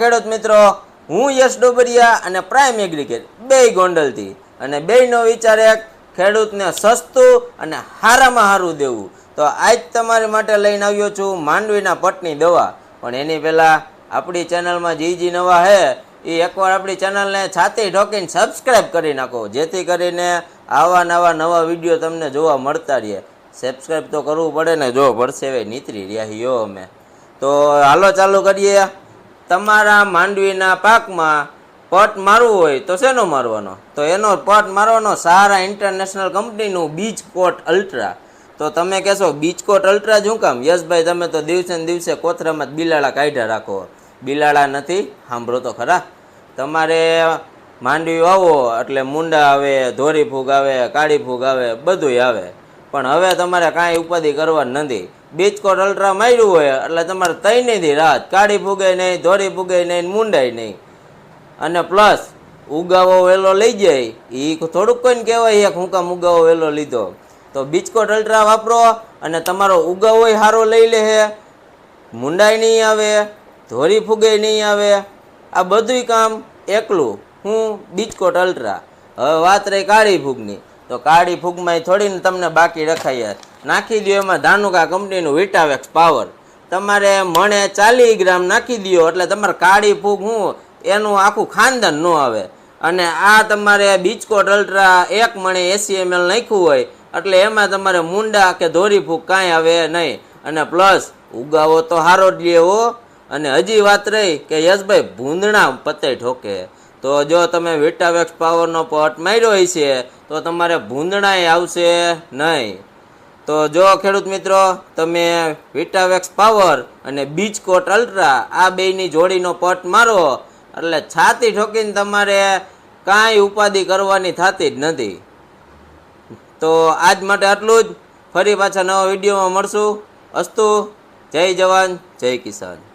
ખેડૂત મિત્રો, હું યશ ડોબરિયા અને પ્રાઇમ એગ્રીકેટ બે ગોંડલથી. અને બેયનો વિચાર એક, ખેડૂતને સસ્તું અને હારામાં સારું દેવું. તો આજ તમારી માટે લઈને આવ્યો છું માંડવીના પટની દવા. પણ એની પહેલાં આપણી ચેનલમાં જી જી નવા હે એ એકવાર આપણી ચેનલને છાતી ઢોકીને સબસ્ક્રાઈબ કરી નાખો. જેથી કરીને આવા નવા નવા વીડિયો તમને જોવા મળતા રહે સબસ્ક્રાઈબ તો કરવું પડે ને, જો પરસેવે નીતરી રહ્યા અમે. તો હાલો ચાલુ કરીએ. તમારા માંડવીના પાકમાં પટ મારવું હોય તો શેનો મારવાનો? તો એનો પટ મારવાનો સહારા ઇન્ટરનેશનલ કંપનીનું બીચ કોટ અલ્ટ્રા તો તમે કહેશો બીચ કોટ અલ્ટ્રા શું કામ? યશભાઈ તમે તો દિવસે ને દિવસે કોથરામાં બિલાડા કાઢ્યા રાખો. બિલાડા નથી, સાંભળો તો ખરા. તમારે માંડવી વાવો, એટલે મુંડા આવે, ધોરી ફૂગ આવે, કાળી ફૂગ આવે, બધુંય આવે. પણ હવે તમારે કાંઈ ઉપાધિ કરવાની નથી. બીચકોટ અલ્ટ્રા માર્યું હોય, એટલે તમારે તઈ નહીં રાત કાળી ફૂગે નહીં ધોરી ફૂગે નહીં મુંડાય નહીં. અને પ્લસ, ઉગાવો વહેલો લઈ જાય. એ થોડુંક કોઈને કહેવાય, એક હું કામ ઉગાવો વહેલો લીધો. તો બીચકોટ અલ્ટ્રા વાપરો, અને તમારો ઉગાવો સારો લઈ લે મુંડાઈ નહીં આવે ધોરી ફૂગે નહીં આવે. આ બધુંય કામ એકલું. હું બીચકોટ અલ્ટ્રા. હવે વાત રહી કાળી ફૂગની તો કાળી ફૂગમાં થોડીને તમને બાકી રખાય નાખી દો એમાં ધાનુકા કંપનીનું વિટાવેક્સ પાવર તમારે મણે ચાલીસ ગ્રામ નાખી દો એટલે તમારે કાળી ફૂગ હું, એનું આખું ખાનદાન ન આવે. અને આ તમારે બીચકોટ અલ્ટ્રા એક મણે એસી એમએલ નાખ્યું હોય, એટલે એમાં તમારે મુંડા કે ધોરી ફૂગ કાંઈ આવે નહીં. અને પ્લસ ઉગાવો તો હારો જ લેવો અને હજી વાત રહી કે યશભાઈ ભૂંદણા પતે ઠોકે. તો જો તમે વિટાવેક્સ પાવરનો પોટ માર્યો હશે, તો તમારે ભૂંદણાય આવશે નહીં. તો જો ખેડૂત મિત્રો, તમે વિટાવેક્સ પાવર અને બીચકોટ અલ્ટ્રા આ બેયની જોડીનો પોટ મારો, એટલે છાતી ઠોકીને તમારે કાંઈ ઉપાધિ કરવાની થતી જ નથી. તો આજ માટે આટલું જ. ફરી પાછા નવા વિડીયોમાં મળશું. અસ્તુ, જય જવાન, જય કિસાન.